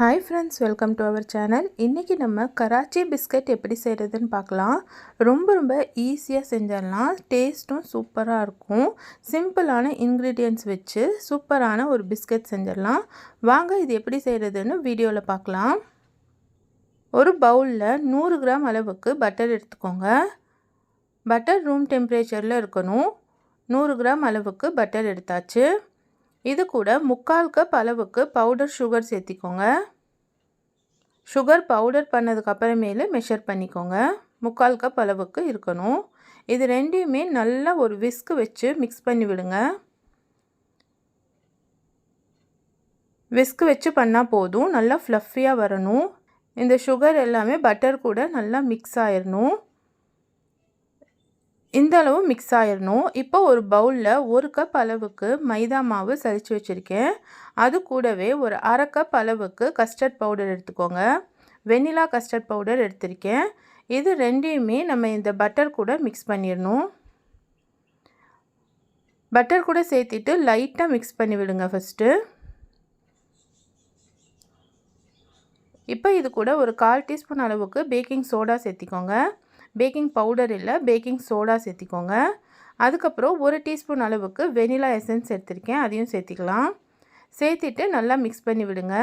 Hi friends welcome to our channel இன்றைக்கி நம்ம Karachi biscuit எப்படி செய்கிறதுன்னு பார்க்கலாம். ரொம்ப ரொம்ப ஈஸியாக செஞ்சிடலாம். டேஸ்ட்டும் சூப்பராக இருக்கும். சிம்பிளான இன்க்ரீடியன்ட்ஸ் வச்சு சூப்பரான ஒரு பிஸ்கட் செஞ்சிடலாம். வாங்க இது எப்படி செய்கிறதுன்னு வீடியோவில் பார்க்கலாம். ஒரு பவுலில் நூறு கிராம் அளவுக்கு பட்டர் எடுத்துக்கோங்க. பட்டர் ரூம் டெம்பரேச்சரில் இருக்கணும். நூறு கிராம் அளவுக்கு பட்டர் எடுத்தாச்சு. இது கூட முக்கால் கப் அளவுக்கு பவுடர் சுகர் சேர்த்திக்கோங்க. சுகர் பவுடர் பண்ணதுக்கப்புறமேலு மெஷர் பண்ணிக்கோங்க. முக்கால் கப் அளவுக்கு இருக்கணும். இது ரெண்டையுமே நல்லா ஒரு விஸ்க்கு வச்சு மிக்ஸ் பண்ணி விடுங்க. விஸ்க்கு வச்சு பண்ணால் போதும். நல்லா ஃப்ளஃபியாக வரணும். இந்த சுகர் எல்லாமே பட்டர் கூட நல்லா மிக்ஸ் ஆயிடணும் இந்த அளவு மிக்ஸ் ஆயிடணும் இப்போ ஒரு பவுலில் ஒரு கப் அளவுக்கு மைதா மாவு சளிச்சு வச்சுருக்கேன். அது கூடவே ஒரு அரை கப் அளவுக்கு கஸ்டர்ட் பவுடர் எடுத்துக்கோங்க. வெனிலா கஸ்டர்ட் பவுடர் எடுத்திருக்கேன். இது ரெண்டையுமே நம்ம இந்த பட்டர் கூட மிக்ஸ் பண்ணிடணும் பட்டர் கூட சேர்த்திட்டு லைட்டாக மிக்ஸ் பண்ணி விடுங்க ஃபஸ்ட்டு இப்போ இது கூட ஒரு கால் டீஸ்பூன் அளவுக்கு பேக்கிங் சோடா சேர்த்திக்கோங்க. பேக்கிங் பவுடர் இல்லை பேக்கிங் சோடா சேர்த்திக்கோங்க. அதுக்கப்புறம் ஒரு டீஸ்பூன் அளவுக்கு வெனிலா எசன்ஸ் எடுத்திருக்கேன் அதையும் சேர்த்திக்கலாம். சேர்த்திட்டு நல்லா மிக்ஸ் பண்ணி விடுங்க.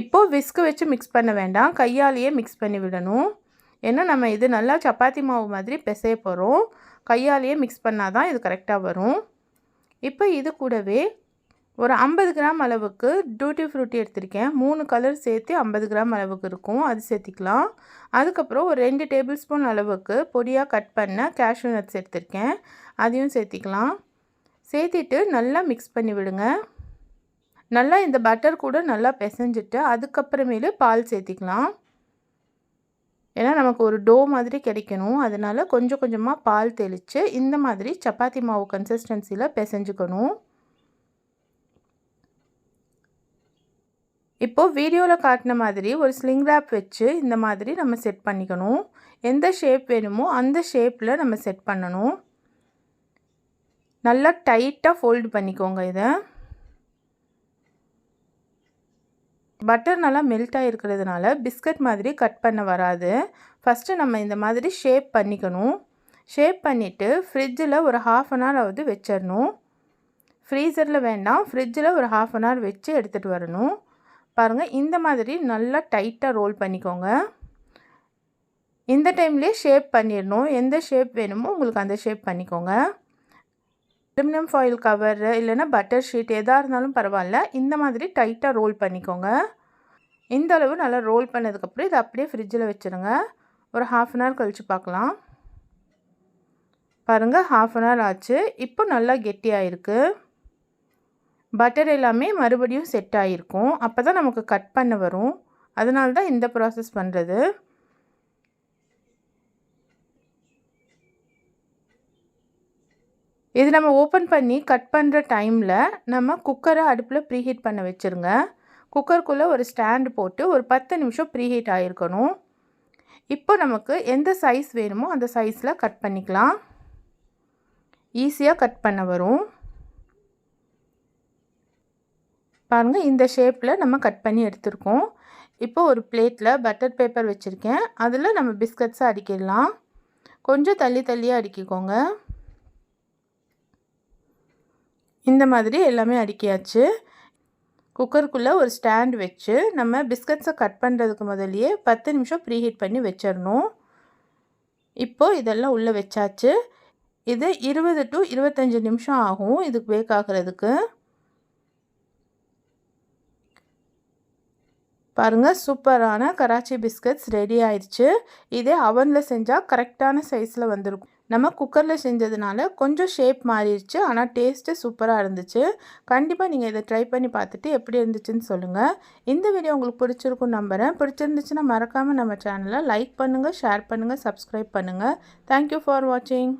இப்போது விஸ்கு வச்சு மிக்ஸ் பண்ண வேண்டாம் கையாலேயே மிக்ஸ் பண்ணி விடணும். ஏன்னா நம்ம இது நல்லா சப்பாத்தி மாவு மாதிரி பிசைய போகிறோம் கையாலேயே மிக்ஸ் பண்ணால் தான் இது கரெக்டாக வரும். இப்போ இது கூடவே ஒரு ஐம்பது கிராம் அளவுக்கு டூட்டி ஃப்ரூட்டி எடுத்திருக்கேன். மூணு கலர் சேர்த்து ஐம்பது கிராம் அளவுக்கு இருக்கும். அது சேர்த்திக்கலாம். அதுக்கப்புறம் ஒரு ரெண்டு டேபிள் ஸ்பூன் அளவுக்கு பொடியாக கட் பண்ண கேஷ்யூ நட்ஸ் எடுத்திருக்கேன். அதையும் சேர்த்திக்கலாம். சேர்த்திட்டு நல்லா மிக்ஸ் பண்ணி விடுங்க. நல்லா இந்த பட்டர் கூட நல்லா பிசைஞ்சிட்டு அதுக்கப்புறமேலு பால் சேர்த்திக்கலாம். ஏன்னா நமக்கு ஒரு டோ மாதிரி கிடைக்கணும். அதனால் கொஞ்சம் கொஞ்சமாக பால் தெளித்து இந்த மாதிரி சப்பாத்தி மாவு கன்சிஸ்டன்சியில் பிசைஞ்சுக்கணும். இப்போது வீடியோவில் காட்டின மாதிரி ஒரு ஸ்லிங் ரேப் வச்சு இந்த மாதிரி நம்ம செட் பண்ணிக்கணும். எந்த ஷேப் வேணுமோ அந்த ஷேப்பில் நம்ம செட் பண்ணணும். நல்லா டைட்டாக ஃபோல்டு பண்ணிக்கோங்க இதை. பட்டர் நல்லா மெல்ட் ஆகிருக்கிறதுனால பிஸ்கட் மாதிரி கட் பண்ண வராது. ஃபஸ்ட்டு நம்ம இந்த மாதிரி ஷேப் பண்ணிக்கணும். ஷேப் பண்ணிவிட்டு ஃப்ரிட்ஜில் ஒரு ஹாஃப் அன் ஹவர் ஆகுது வச்சிடணும் ஃப்ரீசரில் வேண்டாம் ஃப்ரிட்ஜில் ஒரு ஹாஃப் அன் ஹவர் வச்சு எடுத்துகிட்டு வரணும். பாருங்கள் இந்த மாதிரி நல்லா டைட்டாக ரோல் பண்ணிக்கோங்க. இந்த டைம்லேயே ஷேப் பண்ணிடணும். எந்த ஷேப் வேணுமோ உங்களுக்கு அந்த ஷேப் பண்ணிக்கோங்க. அலுமினியம் ஃபாயில் கவர் இல்லைன்னா பட்டர் ஷீட் எதாக இருந்தாலும் பரவாயில்ல. இந்த மாதிரி டைட்டாக ரோல் பண்ணிக்கோங்க. இந்த அளவு நல்லா ரோல் பண்ணதுக்கப்புறம் இதை அப்படியே ஃப்ரிட்ஜில் வச்சுருங்க. ஒரு ஹாஃப் அன் ஹவர் கழித்து பார்க்கலாம். பாருங்கள் ஹாஃப் அன் ஹவர் ஆச்சு. இப்போ நல்லா கெட்டியாக இருக்குது பட்டர் எல்லாமே மறுபடியும் செட் ஆகிருக்கும் அப்போ தான் நமக்கு கட் பண்ண வரும். அதனால தான் இந்த ப்ராசஸ் பண்ணுறது இது நம்ம ஓப்பன் பண்ணி கட் பண்ணுற டைமில் நம்ம குக்கரை அடுப்பில் ப்ரீஹீட் பண்ண வச்சுருங்க. குக்கருக்குள்ளே ஒரு ஸ்டாண்டு போட்டு ஒரு பத்து நிமிஷம் ப்ரீஹீட் ஆகிருக்கணும் இப்போ நமக்கு எந்த சைஸ் வேணுமோ அந்த சைஸில் கட் பண்ணிக்கலாம். ஈஸியாக கட் பண்ண வரும். பாருங்கள் இந்த ஷேப்பில் நம்ம கட் பண்ணி எடுத்துருக்கோம். இப்போ ஒரு பிளேட்டில் பட்டர் பேப்பர் வச்சுருக்கேன். அதில் நம்ம பிஸ்கட்ஸை அடிக்கிடலாம். கொஞ்சம் தள்ளி தள்ளியாக அடிக்கிக்கோங்க. இந்த மாதிரி எல்லாமே அடிக்கியாச்சு. குக்கருக்குள்ளே ஒரு ஸ்டாண்ட் வச்சு நம்ம பிஸ்கட்ஸை கட் பண்ணுறதுக்கு முதலியே பத்து நிமிஷம் ப்ரீஹீட் பண்ணி வச்சிடணும். இப்போது இதெல்லாம் உள்ளே வச்சாச்சு. இது இருபது டு இருபத்தஞ்சி நிமிஷம் ஆகும் இதுக்கு பேக் ஆகிறதுக்கு. பாருங்கள் சூப்பரான கராச்சி பிஸ்கட்ஸ் ரெடி ஆயிடுச்சு. இதே அவனில் செஞ்சால் கரெக்டான சைஸில் வந்திருக்கும். நம்ம குக்கரில் செஞ்சதுனால கொஞ்சம் ஷேப் மாறிடுச்சு ஆனால் டேஸ்ட்டு சூப்பராக இருந்துச்சு. கண்டிப்பாக நீங்கள் இதை ட்ரை பண்ணி பார்த்துட்டு எப்படி இருந்துச்சுன்னு சொல்லுங்கள் இந்த வீடியோ உங்களுக்கு பிடிச்சிருக்கும் நம்புகிறேன் பிடிச்சிருந்துச்சுன்னா மறக்காமல் நம்ம சேனலை லைக் பண்ணுங்கள் ஷேர் பண்ணுங்கள் சப்ஸ்கிரைப் பண்ணுங்கள் தேங்க்யூ ஃபார் வாட்சிங்